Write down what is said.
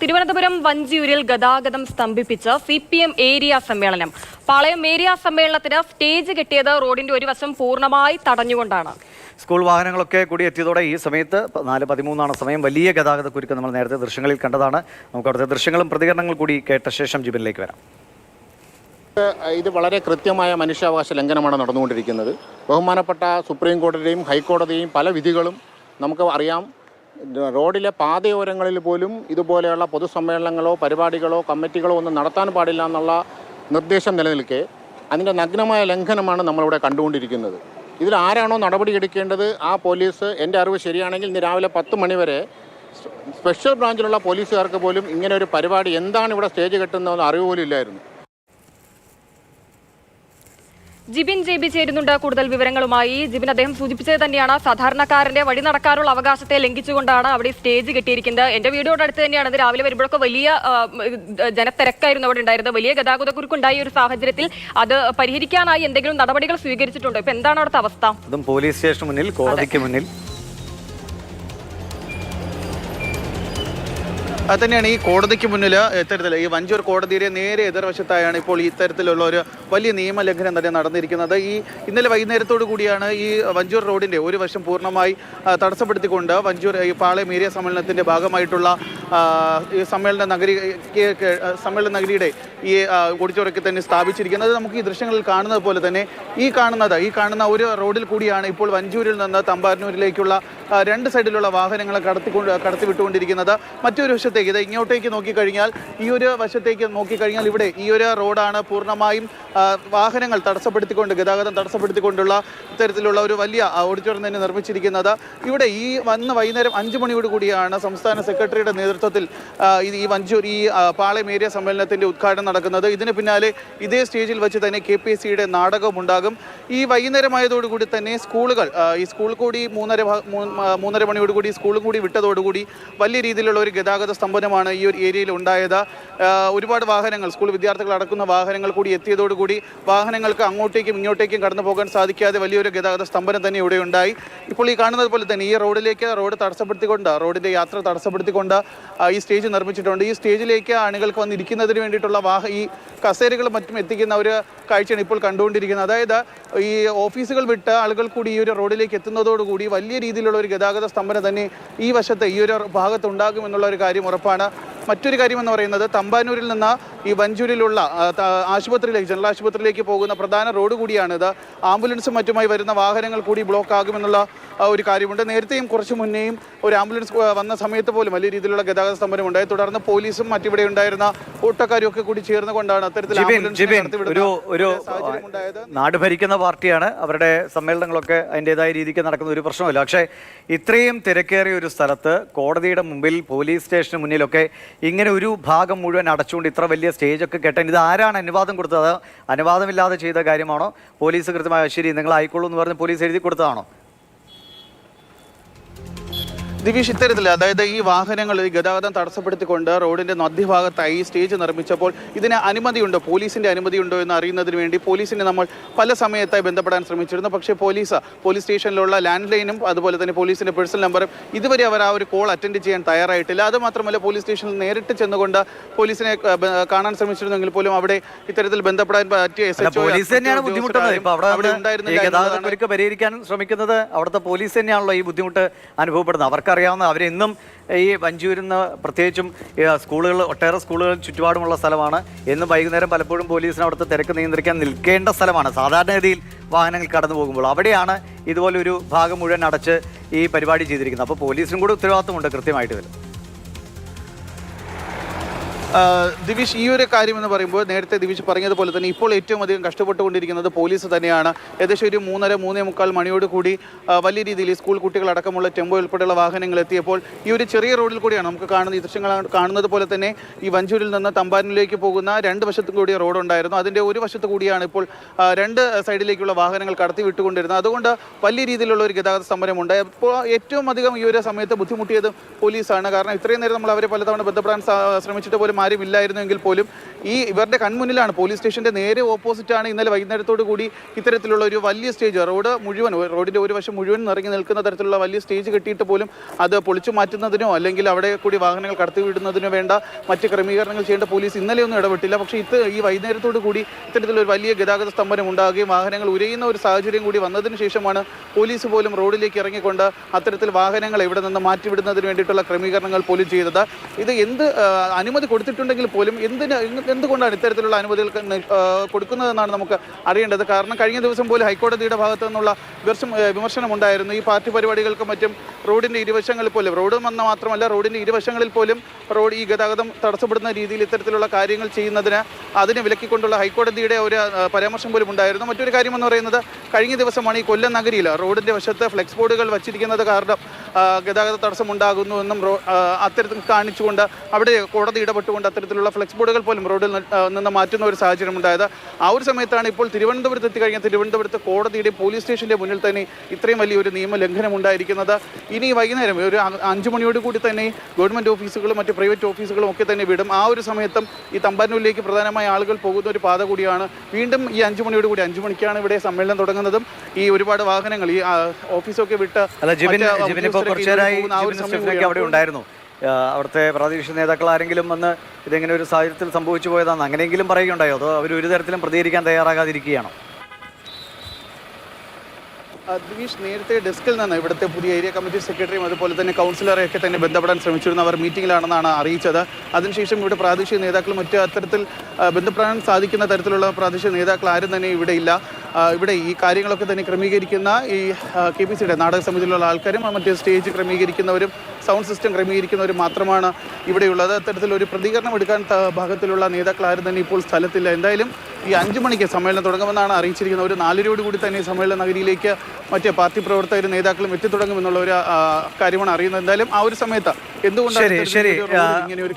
തിരുവനന്തപുരം വഞ്ചിയൂരിൽ ഗതാഗതം സ്തംഭിപ്പിച്ച് സി പി എം ഏരിയ സമ്മേളനം. പാളയം ഏരിയ സമ്മേളനത്തിന് സ്റ്റേജ് കെട്ടിയത് റോഡിന്റെ ഒരു വശം പൂർണമായി തടഞ്ഞുകൊണ്ടാണ്. സ്കൂൾ വാഹനങ്ങളൊക്കെ കൂടി എത്തിയതോടെ ഈ സമയത്ത് നാല് പതിമൂന്നാണ് സമയം വലിയ ഗതാഗത കുരുക്ക് നമ്മൾ നേരത്തെ ദൃശ്യങ്ങളിൽ കണ്ടതാണ്. നമുക്ക് അവിടുത്തെ ദൃശ്യങ്ങളും പ്രതികരണങ്ങളും കൂടി കേട്ട ശേഷം ജിബിനിലേക്ക് വരാം. ഇത് വളരെ കൃത്യമായ മനുഷ്യാവകാശ ലംഘനമാണ് നടന്നുകൊണ്ടിരിക്കുന്നത്. ബഹുമാനപ്പെട്ട സുപ്രീം കോടതിയും ഹൈക്കോടതിയും പല വിധികളും നമുക്ക് അറിയാം. റോഡിലെ പാതയോരങ്ങളിൽ പോലും ഇതുപോലെയുള്ള പൊതുസമ്മേളനങ്ങളോ പരിപാടികളോ കമ്മിറ്റികളോ ഒന്നും നടത്താൻ പാടില്ല എന്നുള്ള നിർദ്ദേശം നിലനിൽക്കെ അതിന്റെ നഗ്നമായ ലംഘനമാണ് നമ്മളിവിടെ കണ്ടുകൊണ്ടിരിക്കുന്നത്. ഇതിൽ ആരാണോ നടപടിയെടുക്കേണ്ടത് ആ പോലീസ് എന്റെ അറിവ് ശരിയാണെങ്കിൽ ഇന്ന് രാവിലെ പത്ത് മണിവരെ സ്പെഷ്യൽ ബ്രാഞ്ചിലുള്ള പോലീസുകാർക്ക് പോലും ഇങ്ങനെ ഒരു പരിപാടി എന്താണ് ഇവിടെ സ്റ്റേജ് കെട്ടുന്നതെന്ന് അറിവ് പോലും ഇല്ലായിരുന്നു. ജിബിൻ ജെബി ചേരുന്നുണ്ട്. കൂടുതൽ വിവരങ്ങളുമായി ജിബിൻ അദ്ദേഹം സൂചിപ്പിച്ചത് തന്നെയാണ്. സാധാരണക്കാരന്റെ വഴി നടക്കാനുള്ള അവകാശത്തെ ലംഘിച്ചുകൊണ്ടാണ് അവിടെ സ്റ്റേജ് കെട്ടിയിരിക്കുന്നത്. എന്റെ വീടിനോട് അടുത്ത് തന്നെയാണ്. ഇത് രാവിലെ വരുമ്പോഴൊക്കെ വലിയ ജനത്തിരക്കായിരുന്നു അവിടെ ഉണ്ടായിരുന്നത്. വലിയ ഗതാഗത കുരുക്കുണ്ടായ ഒരു സാഹചര്യത്തിൽ അത് പരിഹരിക്കാനായി എന്തെങ്കിലും നടപടികൾ സ്വീകരിച്ചിട്ടുണ്ടോ? ഇപ്പൊ എന്താണ് അവിടുത്തെ അവസ്ഥ? അതും പോലീസ് സ്റ്റേഷന് മുന്നിൽ കോടതിക്ക് മുന്നിൽ. അത് തന്നെയാണ് ഈ കോടതിക്ക് മുന്നിൽ ഇത്തരത്തിൽ ഈ വഞ്ചൂർ കോടതിയുടെ നേരെ എതിർവശത്തായാണ് ഇപ്പോൾ ഇത്തരത്തിലുള്ള ഒരു വലിയ നിയമലംഘനം തന്നെ നടന്നിരിക്കുന്നത്. ഈ ഇന്നലെ വൈകുന്നേരത്തോടു കൂടിയാണ് ഈ വഞ്ചൂർ റോഡിന്റെ ഒരു വശം പൂർണമായി തടസ്സപ്പെടുത്തിക്കൊണ്ട് വഞ്ചൂർ ഈ പാളയം ഏരിയ സമ്മേളനത്തിന്റെ ഭാഗമായിട്ടുള്ള ഈ സമ്മേളന നഗരി സമ്മേളന നഗരിയുടെ ഈ ഓഡിറ്റോറിയത്തിൽ തന്നെ സ്ഥാപിച്ചിരിക്കുന്നത്. നമുക്ക് ഈ ദൃശ്യങ്ങളിൽ കാണുന്നത് പോലെ തന്നെ ഈ കാണുന്നത് ഈ കാണുന്ന ഒരു റോഡിൽ കൂടിയാണ് ഇപ്പോൾ വഞ്ചൂരിൽ നിന്ന് തമ്പാനൂരിലേക്കുള്ള രണ്ട് സൈഡിലുള്ള വാഹനങ്ങളെ കടത്തിക്കൊണ്ട് കടത്തിവിട്ടുകൊണ്ടിരിക്കുന്നത്. മറ്റൊരു വശത്തേക്ക് ഇത് ഇങ്ങോട്ടേക്ക് നോക്കിക്കഴിഞ്ഞാൽ ഈ ഒരു വശത്തേക്ക് നോക്കിക്കഴിഞ്ഞാൽ ഇവിടെ ഈ ഒരു റോഡാണ് പൂർണമായും വാഹനങ്ങൾ തടസ്സപ്പെടുത്തിക്കൊണ്ട് ഗതാഗതം തടസ്സപ്പെടുത്തിക്കൊണ്ടുള്ള ഇത്തരത്തിലുള്ള ഒരു വലിയ ഓഡിറ്റോറിയം തന്നെ നിർമ്മിച്ചിരിക്കുന്നത്. ഇവിടെ ഈ വന്ന് വൈകുന്നേരം അഞ്ച് മണിയോട് കൂടിയാണ് സംസ്ഥാന സെക്രട്ടറിയുടെ നേതൃത്വത്തിൽ ഈ വഞ്ചൂർ ഈ പാളയം ഏരിയ സമ്മേളനത്തിന്റെ ഉദ്ഘാടനം നടക്കുന്നത്. ഇതിന് പിന്നാലെ ഇതേ സ്റ്റേജിൽ വെച്ച് തന്നെ കെ പി എസ് സിയുടെ നാടകവും ഉണ്ടാകും. ഈ വൈകുന്നേരമായതോടുകൂടി തന്നെ സ്കൂളുകൾ ഈ സ്കൂൾ കൂടി മൂന്നര മൂന്നര മണിയോടുകൂടി സ്കൂളും കൂടി വിട്ടതോടുകൂടി വലിയ രീതിയിലുള്ള ഒരു ഗതാഗത സ്തംഭനമാണ് ഈ ഒരു ഏരിയയിൽ ഉണ്ടായത്. ഒരുപാട് വാഹനങ്ങൾ സ്കൂൾ വിദ്യാർത്ഥികൾ അടക്കുന്ന വാഹനങ്ങൾ കൂടി എത്തിയതോടുകൂടി വാഹനങ്ങൾക്ക് അങ്ങോട്ടേക്കും ഇങ്ങോട്ടേക്കും കടന്നു പോകാൻ സാധിക്കാതെ വലിയൊരു ഗതാഗത സ്തംഭനം തന്നെ ഇവിടെ ഉണ്ടായി. ഇപ്പോൾ ഈ കാണുന്നത് പോലെ തന്നെ ഈ റോഡിലേക്ക് റോഡ് തടസ്സപ്പെടുത്തിക്കൊണ്ട് റോഡിന്റെ യാത്ര തടസ്സപ്പെടുത്തിക്കൊണ്ട് ഈ സ്റ്റേജ് നിർമ്മിച്ചിട്ടുണ്ട്. ഈ സ്റ്റേജിലേക്ക് അണികൾക്ക് വന്നിരിക്കുന്നതിന് വേണ്ടിയിട്ടുള്ള വാഹ ഈ കസേരകളും മറ്റും എത്തിക്കുന്ന ഒരു കാഴ്ചയാണ് ഇപ്പോൾ കണ്ടുകൊണ്ടിരിക്കുന്നത്. അതായത് ഈ ഓഫീസുകൾ വിട്ട് ആളുകൾ കൂടി ഈ ഒരു റോഡിലേക്ക് എത്തുന്നതോടുകൂടി വലിയ രീതിയിലുള്ള ഒരു ഗതാഗത സ്തംഭനം തന്നെ ഈ വശത്തെ ഈ ഒരു ഭാഗത്ത് ഉണ്ടാകുമെന്നുള്ള ഒരു കാര്യം ഉറപ്പാണ്. മറ്റൊരു കാര്യം എന്ന് പറയുന്നത് തമ്പാനൂരിൽ നിന്ന് ഈ വഞ്ചൂരിലുള്ള ആശുപത്രിയിലേക്ക് ജനറൽ ആശുപത്രിയിലേക്ക് പോകുന്ന പ്രധാന റോഡ് കൂടിയാണിത് ആംബുലൻസും മറ്റുമായി വരുന്ന വാഹനങ്ങൾ കൂടി ബ്ലോക്ക് ആകുമെന്നുള്ള ഒരു കാര്യമുണ്ട്. നേരത്തെയും കുറച്ച് മുന്നേയും ഒരു ആംബുലൻസ് വന്ന സമയത്ത് പോലും വലിയ രീതിയിലുള്ള ഗതാഗത സ്തംഭനം ഉണ്ടായി. തുടർന്ന് പോലീസും മറ്റിവിടെ ഉണ്ടായിരുന്ന ഓട്ടോക്കാരും ഒക്കെ കൂടി ചേർന്നുകൊണ്ടാണ് അത്തരത്തിൽ നാട് ഭരിക്കുന്ന പാർട്ടിയാണ്. അവരുടെ സമ്മേളനങ്ങളൊക്കെ അതിന്റെതായ രീതിക്ക് നടക്കുന്ന ഒരു പ്രശ്നമല്ല. പക്ഷേ ഇത്രയും തിരക്കേറിയ ഒരു സ്ഥലത്ത് കോടതിയുടെ മുമ്പിൽ പോലീസ് സ്റ്റേഷന് മുന്നിലൊക്കെ ഇങ്ങനെ ഒരു ഭാഗം മുഴുവൻ അടച്ചുകൊണ്ട് ഇത്ര വലിയ സ്റ്റേജൊക്കെ കെട്ടാൻ ഇത് ആരാണ് അനുവാദം കൊടുത്തത്? അനുവാദമില്ലാതെ ചെയ്ത കാര്യമാണോ? പോലീസ് കൃത്യമായ ശരി നിങ്ങൾ ആയിക്കോളൂ എന്ന് പറഞ്ഞ് പോലീസ് എഴുതി കൊടുത്തതാണോ? ദിവിഷ് ഇത്തരത്തിൽ അതായത് ഈ വാഹനങ്ങൾ ഈ ഗതാഗതം തടസ്സപ്പെടുത്തിക്കൊണ്ട് റോഡിന്റെ മധ്യഭാഗത്തായി സ്റ്റേജ് നിർമ്മിച്ചപ്പോൾ ഇതിന് അനുമതിയുണ്ടോ? പോലീസിന്റെ അനുമതിയുണ്ടോ എന്ന് അറിയുന്നതിന് വേണ്ടി പോലീസിനെ നമ്മൾ പല സമയത്തായി ബന്ധപ്പെടാൻ ശ്രമിച്ചിരുന്നു. പക്ഷേ പോലീസ് പോലീസ് സ്റ്റേഷനിലുള്ള ലാൻഡ് ലൈനും അതുപോലെ തന്നെ പോലീസിന്റെ പേഴ്സണൽ നമ്പറും ഇതുവരെ അവർ ആ ഒരു കോൾ അറ്റൻഡ് ചെയ്യാൻ തയ്യാറായിട്ടില്ല. അതുമാത്രമല്ല പോലീസ് സ്റ്റേഷനിൽ നേരിട്ട് ചെന്നുകൊണ്ട് പോലീസിനെ കാണാൻ ശ്രമിച്ചിരുന്നെങ്കിൽ പോലും അവിടെ ഇത്തരത്തിൽ ബന്ധപ്പെടാൻ പറ്റിയ എസ് എച്ച് പോലീസ് തന്നെയാണ് ബുദ്ധിമുട്ടുന്നത്. പരിഹരിക്കാൻ ശ്രമിക്കുന്നത് അവിടുത്തെ പോലീസ് തന്നെയാണല്ലോ ഈ ബുദ്ധിമുട്ട് അനുഭവപ്പെടുന്നത്. അവർക്കറിയാവുന്ന ഇന്നും ഈ വഞ്ചൂരിൽ നിന്ന് പ്രത്യേകിച്ചും സ്കൂളുകൾ ഒട്ടേറെ സ്കൂളുകൾ ചുറ്റുപാടുമുള്ള സ്ഥലമാണ്. എന്നും വൈകുന്നേരം പലപ്പോഴും പോലീസിന് അവിടുത്തെ തിരക്ക് നിയന്ത്രിക്കാൻ നിൽക്കേണ്ട സ്ഥലമാണ്. സാധാരണഗതിയിൽ വാഹനങ്ങൾ കടന്നു പോകുമ്പോൾ അവിടെയാണ് ഇതുപോലൊരു ഭാഗം മുഴുവൻ അടച്ച് ഈ പരിപാടി ചെയ്തിരിക്കുന്നത്. അപ്പോൾ പോലീസിനും കൂടെ ഉത്തരവാദിത്തമുണ്ട് കൃത്യമായിട്ട് ഇതിൽ. ദിവിഷ് ഈ ഒരു കാര്യം എന്ന് പറയുമ്പോൾ നേരത്തെ ദിവിഷ് പറഞ്ഞതുപോലെ തന്നെ ഇപ്പോൾ ഏറ്റവും അധികം കഷ്ടപ്പെട്ടുകൊണ്ടിരിക്കുന്നത് പോലീസ് തന്നെയാണ്. ഏകദേശം ഒരു മൂന്നര മൂന്നേ മുക്കാൽ മണിയോട് കൂടി വലിയ രീതിയിൽ സ്കൂൾ കുട്ടികളടക്കമുള്ള ടെമ്പോ ഉൾപ്പെടെയുള്ള വാഹനങ്ങൾ എത്തിയപ്പോൾ ഈ ഒരു ചെറിയ റോഡിൽ കൂടിയാണ് നമുക്ക് കാണുന്ന ഈ ദൃശ്യങ്ങൾ കാണുന്നത് പോലെ തന്നെ ഈ വഞ്ചൂരിൽ നിന്ന് തമ്പാനിലേക്ക് പോകുന്ന രണ്ട് വശത്തും കൂടിയ റോഡ് ഉണ്ടായിരുന്നു. അതിന്റെ ഒരു വശത്ത് കൂടിയാണ് ഇപ്പോൾ രണ്ട് സൈഡിലേക്കുള്ള വാഹനങ്ങൾ കടത്തി വിട്ടുകൊണ്ടിരുന്നത്. അതുകൊണ്ട് വലിയ രീതിയിലുള്ള ഒരു ഗതാഗത സമരമുണ്ട്. ഇപ്പോൾ ഏറ്റവും അധികം ഈ ഒരു സമയത്ത് ബുദ്ധിമുട്ടിയത് പോലീസാണ്. കാരണം ഇത്രയും നേരം നമ്മൾ അവരെ പലതവണ ബന്ധപ്പെടാൻ ശ്രമിച്ചിട്ട് പോലും ആരും ഇല്ലായിരുന്നുവെങ്കിൽ പോലും ഈ ഇവരുടെ കൺമുന്നിലാണ് പോലീസ് സ്റ്റേഷന്റെ നേരെ ഓപ്പോസിറ്റാണ് ഇന്നലെ വൈകുന്നേരത്തോടു കൂടി ഇത്തരത്തിലുള്ള ഒരു വലിയ സ്റ്റേജ്. റോഡ് മുഴുവൻ റോഡിന്റെ ഒരു വശം മുഴുവൻ നിറങ്ങി നിൽക്കുന്ന തരത്തിലുള്ള വലിയ സ്റ്റേജ് കെട്ടിയിട്ട് പോലും അത് പൊളിച്ചു മാറ്റുന്നതിനോ അല്ലെങ്കിൽ അവിടെ കൂടി വാഹനങ്ങൾ കടത്തിവിടുന്നതിനോ വേണ്ട മറ്റ് ക്രമീകരണങ്ങൾ ചെയ്യേണ്ട പോലീസ് ഇന്നലെയൊന്നും ഇടപെട്ടില്ല. പക്ഷേ ഇത് ഈ വൈകുന്നേരത്തോടു കൂടി ഇത്തരത്തിലൊരു വലിയ ഗതാഗത സ്തംഭനം ഉണ്ടാകുകയും വാഹനങ്ങൾ ഉരയുന്ന ഒരു സാഹചര്യം കൂടി വന്നതിന് ശേഷമാണ് പോലീസ് പോലും റോഡിലേക്ക് ഇറങ്ങിക്കൊണ്ട് അത്തരത്തിൽ വാഹനങ്ങൾ ഇവിടെ നിന്ന് മാറ്റിവിടുന്നതിന് വേണ്ടിയിട്ടുള്ള ക്രമീകരണങ്ങൾ പോലും ചെയ്തത്. ഇത് എന്ത് അനുമതി അനുമതി കൊടുത്തിട്ടുണ്ടെങ്കിൽ പോലും എന്തിന് എന്ത് എന്തുകൊണ്ടാണ് ഇത്തരത്തിലുള്ള അനുമതികൾ കൊടുക്കുന്നതെന്നാണ് നമുക്ക് അറിയേണ്ടത്. കാരണം കഴിഞ്ഞ ദിവസം പോലും ഹൈക്കോടതിയുടെ ഭാഗത്തു നിന്നുള്ള വിമർശനം വിമർശനമുണ്ടായിരുന്നു. ഈ പാർട്ടി പരിപാടികൾക്കും മറ്റും റോഡിന്റെ ഇരുവശങ്ങളിൽ പോലും റോഡ് വന്ന മാത്രമല്ല റോഡിന്റെ ഇരുവശങ്ങളിൽ പോലും റോഡ് ഈ ഗതാഗതം തടസ്സപ്പെടുന്ന രീതിയിൽ ഇത്തരത്തിലുള്ള കാര്യങ്ങൾ ചെയ്യുന്നതിന് അതിനെ വിലക്കിക്കൊണ്ടുള്ള ഹൈക്കോടതിയുടെ ഒരു പരാമർശം പോലും ഉണ്ടായിരുന്നു. മറ്റൊരു കാര്യം എന്ന് പറയുന്നത് കഴിഞ്ഞ ദിവസമാണ് ഈ കൊല്ലം നഗരിയിൽ റോഡിന്റെ വശത്ത് ഫ്ലെക്സ് ബോർഡുകൾ വച്ചിരിക്കുന്നത് കാരണം ഗതാഗത തടസ്സമുണ്ടാകുന്നുവെന്നും അത്തരത്തിൽ കാണിച്ചുകൊണ്ട് അവിടെ കോടതി ഇടപെട്ടുകൊണ്ട് അത്തരത്തിലുള്ള ഫ്ലെക്സ് ബോർഡുകൾ പോലും റോഡിൽ നിന്ന് മാറ്റുന്ന ഒരു സാഹചര്യം ഉണ്ടായത് ആ ഒരു സമയത്താണ് ഇപ്പോൾ തിരുവനന്തപുരത്ത് എത്തിക്കഴിഞ്ഞ തിരുവനന്തപുരത്ത് കോടതിയുടെ പോലീസ് സ്റ്റേഷന്റെ മുന്നിൽ തന്നെ ഇത്രയും വലിയൊരു നിയമലംഘനം ഉണ്ടായിരിക്കുന്നത് ഇനി വൈകുന്നേരം ഒരു അഞ്ച് മണിയോട് കൂടി തന്നെ ഗവൺമെന്റ് ഓഫീസുകളും മറ്റ് പ്രൈവറ്റ് ഓഫീസുകളും ഒക്കെ തന്നെ വിടും. ആ ഒരു സമയത്തും ഈ തമ്പാനൂരിലേക്ക് പ്രധാനമായ ആളുകൾ പോകുന്ന ഒരു പാത കൂടിയാണ്. വീണ്ടും ഈ അഞ്ച് മണിയോട് കൂടി അഞ്ച് മണിക്കാണ് ഇവിടെ സമ്മേളനം തുടങ്ങുന്നതും. ഈ ഒരുപാട് വാഹനങ്ങൾ ഈ ഓഫീസൊക്കെ വിട്ട് അവിടെ ഉണ്ടായിരുന്നു. അവിടുത്തെ പ്രാദേശിക നേതാക്കൾ ആരെങ്കിലും വന്ന് ഇതെങ്ങനെ ഒരു സാഹചര്യത്തിൽ സംഭവിച്ചു പോയതാണ് അങ്ങനെയെങ്കിലും പറയുകയുണ്ടായോ? അതോ അവർ ഒരു തരത്തിലും പ്രതികരിക്കാൻ തയ്യാറാകാതിരിക്കുകയാണോ? ദിനീഷ് നേരത്തെ ഡെസ്കിൽ നിന്ന് ഇവിടുത്തെ പുതിയ ഏരിയ കമ്മിറ്റി സെക്രട്ടറിയും അതുപോലെ തന്നെ കൗൺസിലറെയൊക്കെ തന്നെ ബന്ധപ്പെടാൻ ശ്രമിച്ചിരുന്നു. അവർ മീറ്റിംഗിലാണെന്നാണ് അറിയിച്ചത്. അതിനുശേഷം ഇവിടെ പ്രാദേശിക നേതാക്കളും മറ്റു അത്തരത്തിൽ ബന്ധപ്പെടാൻ സാധിക്കുന്ന തരത്തിലുള്ള പ്രാദേശിക നേതാക്കൾ ആരും തന്നെ ഇവിടെ ഇല്ല. ഇവിടെ ഈ കാര്യങ്ങളൊക്കെ തന്നെ ക്രമീകരിക്കുന്ന ഈ കെ പി സിയുടെ നാടക സമിതിയിലുള്ള ആൾക്കാരും മറ്റ് സ്റ്റേജ് ക്രമീകരിക്കുന്നവരും സൗണ്ട് സിസ്റ്റം ക്രമീകരിക്കുന്നവരും മാത്രമാണ് ഇവിടെയുള്ളത്. അത്തരത്തിലൊരു പ്രതികരണം എടുക്കാൻ ഭാഗത്തിലുള്ള നേതാക്കൾ ആരും തന്നെ ഇപ്പോൾ സ്ഥലത്തില്ല. എന്തായാലും ഈ അഞ്ചു മണിക്ക് സമ്മേളനം തുടങ്ങുമെന്നാണ് അറിയിച്ചിരിക്കുന്നത്. ഒരു നാലരയോട് കൂടി തന്നെ ഈ സമ്മേളന നഗരിയിലേക്ക് മറ്റ് പാർട്ടി പ്രവർത്തകരും നേതാക്കളും എത്തിത്തുടങ്ങുമെന്നുള്ള ഒരു കാര്യമാണ് അറിയുന്നത്. എന്തായാലും ആ ഒരു സമയത്ത് എന്തുകൊണ്ടാണ് ഇങ്ങനെ ഒരു